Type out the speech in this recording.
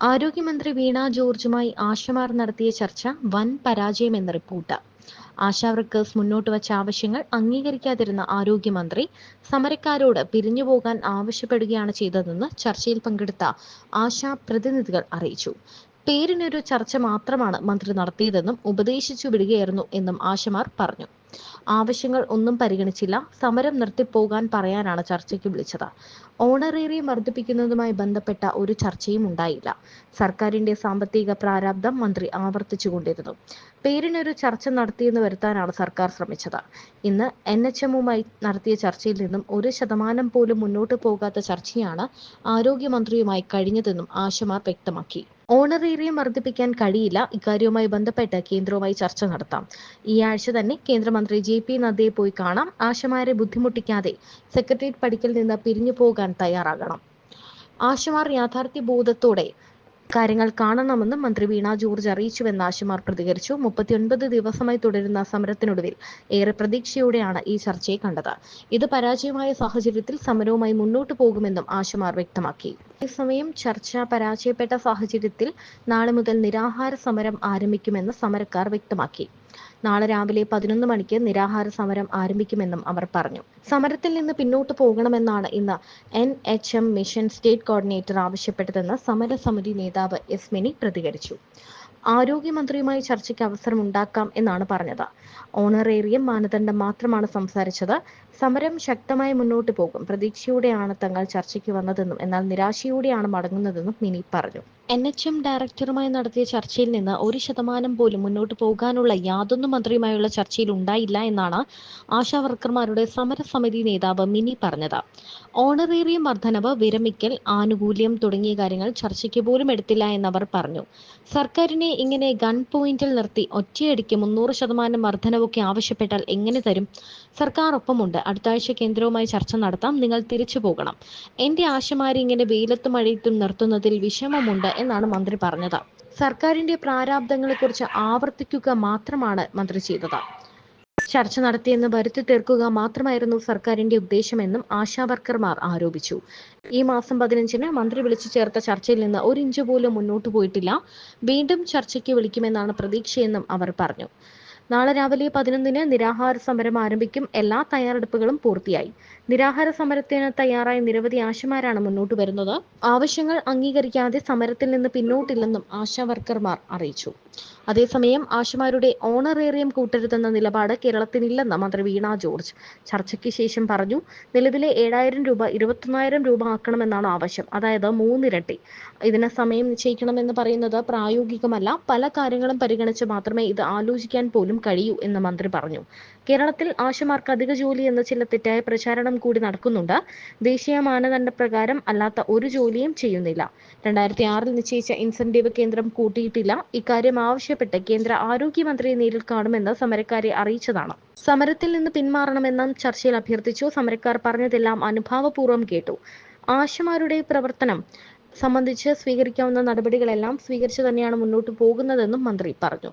ആരോഗ്യമന്ത്രി വീണ ജോർജുമായി ആശമാർ നടത്തിയ ചർച്ച വൻ പരാജയമെന്ന റിപ്പോർട്ട്. ആശാ വർക്കേഴ്സ് മുന്നോട്ട് വച്ച ആവശ്യങ്ങൾ അംഗീകരിക്കാതിരുന്ന ആരോഗ്യമന്ത്രി സമരക്കാരോട് പിരിഞ്ഞു പോകാൻ ആവശ്യപ്പെടുകയാണ് ചെയ്തതെന്ന് ചർച്ചയിൽ പങ്കെടുത്ത ആശാ പ്രതിനിധികൾ അറിയിച്ചു. പേരിനൊരു ചർച്ച മാത്രമാണ് മന്ത്രി നടത്തിയതെന്നും ഉപദേശിച്ചു വിടുകയായിരുന്നു എന്നും ആശമാർ പറഞ്ഞു. ആവശ്യങ്ങൾ ഒന്നും പരിഗണിച്ചില്ല. സമരം നിർത്തിപ്പോകാൻ പറയാനാണ് ചർച്ചയ്ക്ക് വിളിച്ചത്. ഓണറേറിയം വർദ്ധിപ്പിക്കുന്നതുമായി ബന്ധപ്പെട്ട ഒരു ചർച്ചയും ഉണ്ടായില്ല. സർക്കാരിന്റെ സാമ്പത്തിക പ്രാരാബ്ദം മന്ത്രി ആവർത്തിച്ചുകൊണ്ടിരുന്നു. പേരിനൊരു ചർച്ച നടത്തിയെന്ന് വരുത്താനാണ് സർക്കാർ ശ്രമിച്ചത്. ഇന്ന് എൻ എച്ച് എമ്മുമായി നടത്തിയ ചർച്ചയിൽ നിന്നും ഒരു ശതമാനം പോലും മുന്നോട്ട് പോകാത്ത ചർച്ചയാണ് ആരോഗ്യമന്ത്രിയുമായി കഴിഞ്ഞതെന്നും ആശമ വ്യക്തമാക്കി. ഓണറേറിയം വർദ്ധിപ്പിക്കാൻ കഴിയില്ല. ഇക്കാര്യവുമായി ബന്ധപ്പെട്ട് കേന്ദ്രവുമായി ചർച്ച നടത്താം. ഈ ആഴ്ച തന്നെ കേന്ദ്രമന്ത്രി ജെ. പി നദ്ദയെ പോയി കാണാം. ആശമാരെ ബുദ്ധിമുട്ടിക്കാതെ സെക്രട്ടേറിയറ്റ് പടിക്കൽ നിന്ന് പിരിഞ്ഞു പോകാൻ തയ്യാറാകണം. ആശമാർ യാഥാർത്ഥ്യ ബോധത്തോടെ കാര്യങ്ങൾ കാണണമെന്ന് മന്ത്രി വീണ ജോർജ് അറിയിച്ചുവെന്ന് ആശമാർ പ്രതികരിച്ചു. മുപ്പത്തിയൊൻപത് ദിവസമായി തുടരുന്ന സമരത്തിനൊടുവിൽ ഏറെ പ്രതീക്ഷയോടെയാണ് ഈ ചർച്ചയെ കണ്ടത്. ഇത് പരാജയമായ സാഹചര്യത്തിൽ സമരവുമായി മുന്നോട്ടു പോകുമെന്നും ആശമാർ വ്യക്തമാക്കി. അതേസമയം ചർച്ച പരാജയപ്പെട്ട സാഹചര്യത്തിൽ നാളെ മുതൽ നിരാഹാര സമരം ആരംഭിക്കുമെന്ന് സമരക്കാർ വ്യക്തമാക്കി. നാളെ രാവിലെ പതിനൊന്ന് മണിക്ക് നിരാഹാര സമരം ആരംഭിക്കുമെന്നും അവർ പറഞ്ഞു. സമരത്തിൽ നിന്ന് പിന്നോട്ട് പോകണമെന്നാണ് ഇന്ന് N H M mission state coordinator ആവശ്യപ്പെട്ടതെന്ന് സമരസമിതി നേതാവ് എസ് മിനി പ്രതികരിച്ചു. ആരോഗ്യമന്ത്രിയുമായി ചർച്ചയ്ക്ക് അവസരം ഉണ്ടാക്കാം എന്നാണ് പറഞ്ഞത്. ഓണറേറിയം മാനദണ്ഡം മാത്രമാണ് സംസാരിച്ചത്. സമരം ശക്തമായി മുന്നോട്ട് പോകും. പ്രതീക്ഷയോടെയാണ് തങ്ങൾ ചർച്ചയ്ക്ക് വന്നതെന്നും എന്നാൽ നിരാശയോടെയാണ് മടങ്ങുന്നതെന്നും മിനി പറഞ്ഞു. എൻ എച്ച് എം ഡയറക്ടറുമായി നടത്തിയ ചർച്ചയിൽ നിന്ന് ഒരു ശതമാനം പോലും മുന്നോട്ട് പോകാനുള്ള യാതൊന്നു മന്ത്രിയുമായുള്ള ചർച്ചയിൽ ഉണ്ടായില്ല എന്നാണ് ആശാ വർക്കർമാരുടെ സമരസമിതി നേതാവ് മിനി പറഞ്ഞത്. ഓണറേറിയം വർധനവ് വിരമിക്കൽ ആനുകൂല്യം തുടങ്ങിയ കാര്യങ്ങൾ ചർച്ചയ്ക്ക് പോലും എടുത്തില്ല എന്നവർ പറഞ്ഞു. സർക്കാരിനെ ഇങ്ങനെ ഗൺ പോയിന്റിൽ നിർത്തി ഒറ്റയടിക്ക് മുന്നൂറ് ശതമാനം വർധനവൊക്കെ ആവശ്യപ്പെട്ടാൽ എങ്ങനെ തരും? സർക്കാർ ഒപ്പമുണ്ട് അടുത്ത ആഴ്ച കേന്ദ്രവുമായി ചർച്ച നടത്താം. നിങ്ങൾ തിരിച്ചു പോകണം. എന്റെ ആശമാരെ ഇങ്ങനെ വെയിലത്തും മഴയത്തും നിർത്തുന്നതിൽ വിഷമമുണ്ട് എന്നാണ് മന്ത്രി പറഞ്ഞത്. സർക്കാരിന്റെ പ്രാരാബ്ദങ്ങളെക്കുറിച്ച് ആവർത്തിക്കുക മാത്രമാണ് മന്ത്രി ചെയ്തത്. ചർച്ച നടത്തിയെന്ന് വരുത്തി തീർക്കുക മാത്രമായിരുന്നു സർക്കാരിന്റെ ഉദ്ദേശമെന്നും ആശാ വർക്കർമാർ ആരോപിച്ചു. ഈ മാസം പതിനഞ്ചിന് മന്ത്രി വിളിച്ചു ചേർത്ത ചർച്ചയിൽ നിന്ന് ഒരു ഇഞ്ച് പോലും മുന്നോട്ട് പോയിട്ടില്ല. വീണ്ടും ചർച്ചയ്ക്ക് വിളിക്കുമെന്നാണ് പ്രതീക്ഷയെന്നും അവർ പറഞ്ഞു. നാളെ രാവിലെ പതിനൊന്നിന് നിരാഹാര സമരം ആരംഭിക്കും. എല്ലാ തയ്യാറെടുപ്പുകളും പൂർത്തിയായി. നിരാഹാര സമരത്തിന് തയ്യാറായ നിരവധി ആശമാരാണ് മുന്നോട്ട് വരുന്നത്. ആവശ്യങ്ങൾ അംഗീകരിക്കാതെ സമരത്തിൽ നിന്ന് പിന്നോട്ടില്ലെന്നും ആശാ വർക്കർമാർ അറിയിച്ചു. അതേസമയം ആശമാരുടെ ഓണറേറിയം കൂട്ടരുതെന്ന നിലപാട് കേരളത്തിനില്ലെന്ന് മന്ത്രി വീണ ജോർജ് ചർച്ചയ്ക്ക് ശേഷം പറഞ്ഞു. നിലവിലെ ഏഴായിരം രൂപ ഇരുപത്തൊന്നായിരം രൂപ ആക്കണമെന്നാണ് ആവശ്യം. അതായത് മൂന്നിരട്ടി. ഇതിന് സമയം നിശ്ചയിക്കണമെന്ന് പറയുന്നത് പ്രായോഗികമല്ല. പല കാര്യങ്ങളും പരിഗണിച്ച് മാത്രമേ ഇത് ആലോചിക്കാൻ പോലും കഴിയൂ എന്ന് മന്ത്രി പറഞ്ഞു. കേരളത്തിൽ ആശമാർക്ക് അധിക ജോലി എന്ന ചില തെറ്റായ പ്രചാരണം കൂടി നടക്കുന്നുണ്ട്. ദേശീയ മാനദണ്ഡ പ്രകാരം അല്ലാത്ത ഒരു ജോലിയും ചെയ്യുന്നില്ല. രണ്ടായിരത്തി ആറിൽ നിശ്ചയിച്ച ഇൻസെന്റീവ് കേന്ദ്രം കൂട്ടിയിട്ടില്ല. ഇക്കാര്യം ആവശ്യപ്പെട്ട് കേന്ദ്ര ആരോഗ്യമന്ത്രിയെ നേരിൽ കാണുമെന്ന് സമരക്കാരെ അറിയിച്ചതാണ്. സമരത്തിൽ നിന്ന് പിന്മാറണമെന്നും ചർച്ചയിൽ അഭ്യർത്ഥിച്ചു. സമരക്കാർ പറഞ്ഞതെല്ലാം അനുഭാവപൂർവം കേട്ടു. ആശമാരുടെ പ്രവർത്തനം സംബന്ധിച്ച് സ്വീകരിക്കാവുന്ന നടപടികളെല്ലാം സ്വീകരിച്ചു തന്നെയാണ് മുന്നോട്ട് പോകുന്നതെന്നും മന്ത്രി പറഞ്ഞു.